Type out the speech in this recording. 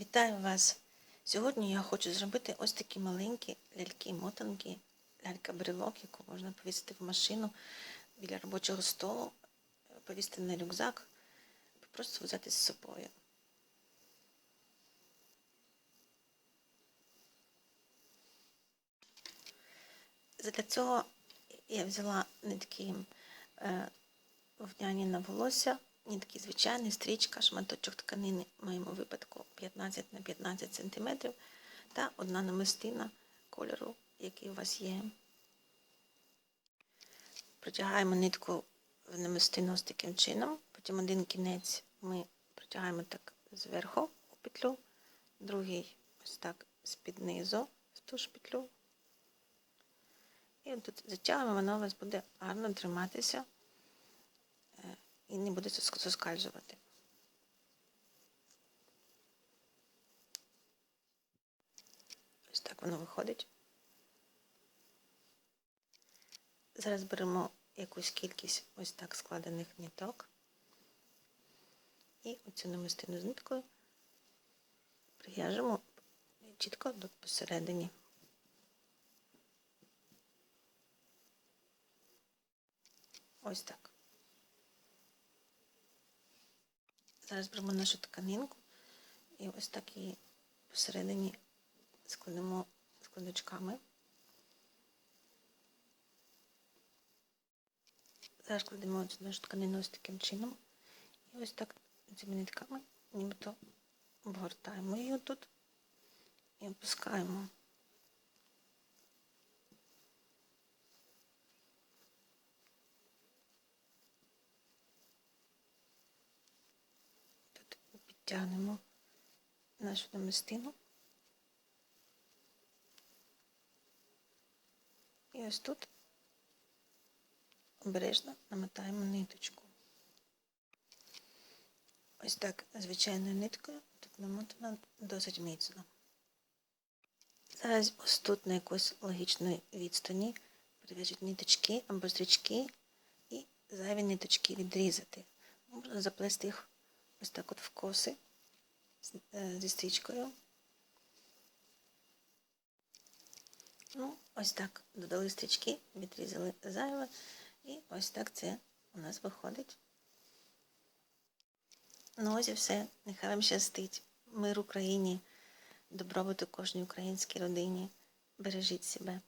Вітаю вас! Сьогодні я хочу зробити ось такі маленькі ляльки-мотанки, лялька-брелок, яку можна повісити в машину біля робочого столу, повісити на рюкзак, просто взяти з собою. Для цього я взяла нитки е, вовняні на волосся, нитки звичайні, стрічка, шматочок тканини в моєму випадку 15 на 15 см та одна намистина кольору, який у вас є. Протягаємо нитку в намистину ось таким чином, потім один кінець ми протягаємо так зверху у петлю, другий ось так з-під низу в ту ж петлю. І тут затягуємо, воно у вас буде гарно триматися і не буде соскальзувати. Ось так воно виходить. Зараз беремо якусь кількість ось так складених ниток і оцю намистину з ниткою прив'яжемо чітко до посередині. Ось так. Зараз беремо нашу тканинку і ось так її посередині складемо складочками. Зараз кладемо цю нашу тканину ось таким чином. І ось так цими нитками нібито обгортаємо її тут і опускаємо. Тут підтягнемо нашу намистину. І ось тут обережно намотаємо ниточку. Ось так звичайною ниткою тут намотана досить міцно. Зараз ось тут на якоїсь логічної відстані прив'яжуть ниточки або стрічки і зайві ниточки відрізати. Можна заплести їх ось так от в коси зі стрічкою. Ну, ось так додали стрічки, відрізали зайве, і ось так це у нас виходить. Ну ось і все. Нехай вам щастить. Мир Україні, добробуту кожній українській родині. Бережіть себе.